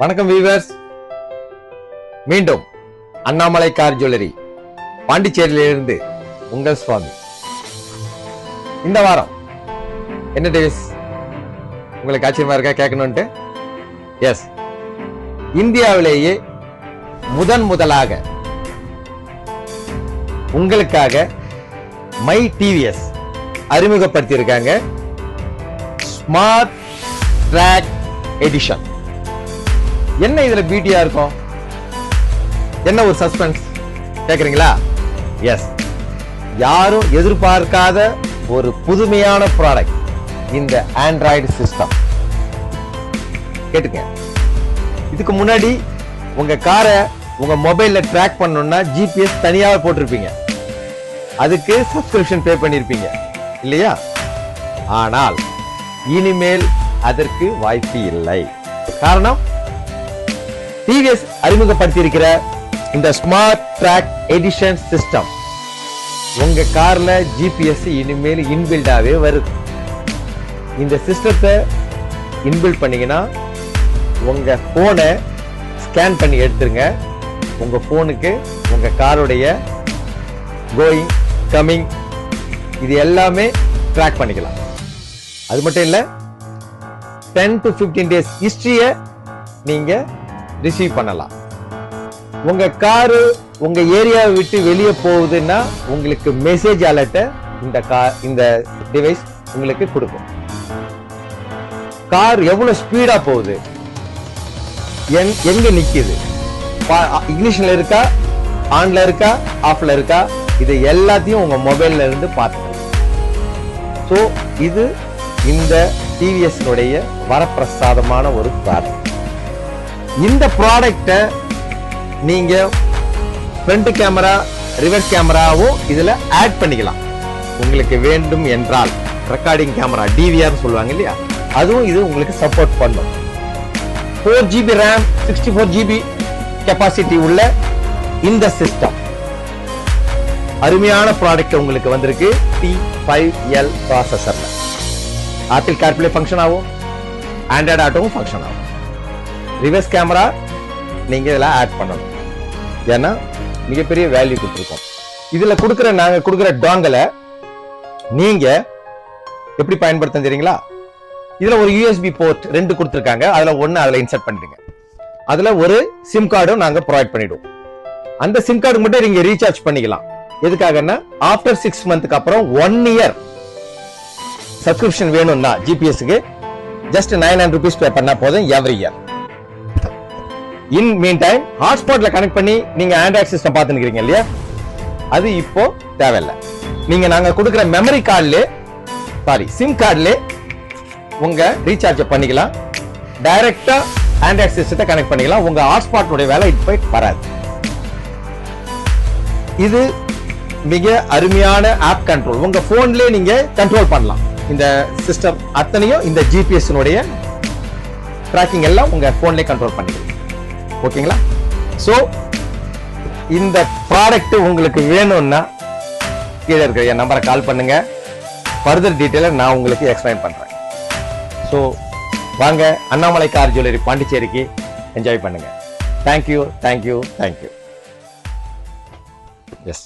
வணக்கம் வீவர்ஸ் மீண்டும் Annamalai car jewellery பாண்டிச்சேரியிலிருந்து உங்கள் சுவாமி. இந்த வாரம் என்ன டேஸ் உங்களுக்கு ஆச்சரியமா இருக்கா கேட்கணும்ட்டு எஸ் இந்தியாவிலேயே முதன் முதலாக உங்களுக்காக மை டிவிஎஸ் அறிமுகப்படுத்தியிருக்காங்க. ஸ்மார்ட் ட்ராக் எடிஷன் என்ன இதுல பியூட்டியா இருக்கும்? என்ன ஒரு சஸ்பென்ஸ் கேக்குறீங்களா? எஸ் யாரும் எதிர்பார்க்காத ஒரு புதுமையான ப்ராடக்ட் இந்த ஆண்ட்ராய்டு சிஸ்டம் கேட்டுங்க இதுக்கு முன்னாடி உங்க காரை உங்க மொபைல்ல ட்ராக் பண்ணணும்னா ஜிபிஎஸ் தனியாக போட்டிருப்பீங்க. அதுக்கு சப்ஸ்கிரிப்ஷன் பே பண்ணிருப்பீங்க. இல்லையா? ஆனால் இனிமேல் அதற்கு வாய்ப்பு இல்லை. காரணம்? டிவிஎஸ் அறிமுகப்படுத்தியிருக்கிற இந்த ஸ்மார்ட் ட்ராக் எடிஷன் சிஸ்டம் உங்க கார்ல ஜிபிஎஸ் இனிமேல் இன்பில்டாவே வருது இந்த சிஸ்டத்தை இன்பில்ட் பண்ணீங்கன்னா உங்க போனை ஸ்கேன் பண்ணி எடுத்துருங்க. உங்க போனுக்கு உங்க காருடைய கோயிங் கம்மிங் இது எல்லாமே ட்ராக் பண்ணிக்கலாம். அது மட்டும் இல்லை டென் டு 15 டேஸ் ஹிஸ்ட்ரியை நீங்கள் ரிசீவ் பண்ணலாம். உங்க காரு உங்க ஏரியாவை விட்டு வெளியே போகுதுன்னா உங்களுக்கு மெசேஜ் அலர்ட்டை இந்த கார் இந்த டிவைஸ் உங்களுக்கு கொடுக்கும். கார் எவ்வளவு ஸ்பீடா போகுது? எங்- எங்க நிக்குது? இங்கிலீஷ்ல இருக்கா? ஆன்ல இருக்கா? ஆஃப்ல இருக்கா? இது எல்லாத்தையும் உங்க மொபைல்ல இருந்து பார்த்துக்கலாம். ஸோ இது இந்த டிவிஎஸ்னுடைய வரப்பிரசாதமான ஒரு ப்ராடக்ட் இந்த ப்ராடக்டை நீங்கள் ஃப்ரண்ட் கேமரா ரிவர்ஸ் கேமராவும் இதில் ஆட் பண்ணிக்கலாம். உங்களுக்கு வேண்டும் என்றால் ரெக்கார்டிங் கேமரா டிவிஆர்னு சொல்லுவாங்க இல்லையா? அதுவும் இது உங்களுக்கு சப்போர்ட் பண்ணும். Four GB RAM sixty four GB capacity உள்ள இந்த சிஸ்டம் அருமையான ப்ராடக்ட் உங்களுக்கு வந்திருக்கு. டி ஃபைவ் எல் ப்ராசஸரில் ஆப்பிள் கார்ப்ளே ஃபங்க்ஷன் ஆகும். ஆண்ட்ராய்டு ஆட்டோவும் ஃபங்க்ஷன் ஆகும். ரிவர்ஸ் கேமரா நீங்கள் இதெல்லாம் ஆட் பண்ணணும். ஏன்னா மிகப்பெரிய வேல்யூ கொடுத்துருக்கோம். இதில் கொடுக்குற நாங்கள் கொடுக்குற டாங்கலை நீங்கள் எப்படி பயன்படுத்த தெரியுங்களா? இதில் ஒரு யூஎஸ்பி போர்ட் ரெண்டு கொடுத்துருக்காங்க. அதில் ஒன்று அதில் இன்சர்ட் பண்ணிடுங்க. அதில் ஒரு சிம் கார்டும் நாங்கள் ப்ரொவைட் பண்ணிவிடுவோம் அந்த சிம் கார்டு மட்டும் நீங்கள் ரீசார்ஜ் பண்ணிக்கலாம். எதுக்காகன்னா ஆஃப்டர் சிக்ஸ் மந்த்துக்கு அப்புறம் ஒன் இயர் சப்ஸ்கிரிப்ஷன் வேணும்னா ஜிபிஎஸ்க்கு just nine hundred rupees pay பண்ணால் போதும் every year in mean time ஹாட்ஸ்பாட்ல connect பண்ணி நீங்க ஆண்ட்ராய்ட் சிஸ்டம் பார்த்துருக்கீங்க இல்லையா? அது இப்போ தேவையில்லை. நீங்க நாங்க கொடுக்குற மெமரி கார்டுல சாரி சிம் கார்டுல உங்க ரீசார்ஜ் பண்ணிக்கலாம். டைரக்டா ஆண்ட்ராய்ட் சிஸ்டத்தை கனெக்ட் பண்ணிக்கலாம். உங்க ஹாட்ஸ்பாட்டோட வேலை இப்போ வராது. இது மிக அருமையான ஆப் கண்ட்ரோல் உங்க போன்லயே நீங்க கண்ட்ரோல் பண்ணலாம். இந்த சிஸ்டம் அத்தனையும் இந்த ஜிபிஎஸ் ட்ராக்கிங் எல்லாம் உங்க போன்லயே கண்ட்ரோல் பண்ணிக்கலாம். ஓகேங்களா? ஸோ இந்த ப்ராடக்ட் உங்களுக்கு வேணும்னா கீழே இருக்கிற என் நம்பரை கால் பண்ணுங்க. ஃபர்தர் டீட்டெயிலை நான் உங்களுக்கு எக்ஸ்பிளைன் பண்ணுறேன் ஸோ வாங்க அண்ணாமலை கார் ஜுவல்லரி பாண்டிச்சேரிக்கு என்ஜாய் பண்ணுங்கள் thank you thank you thank you yes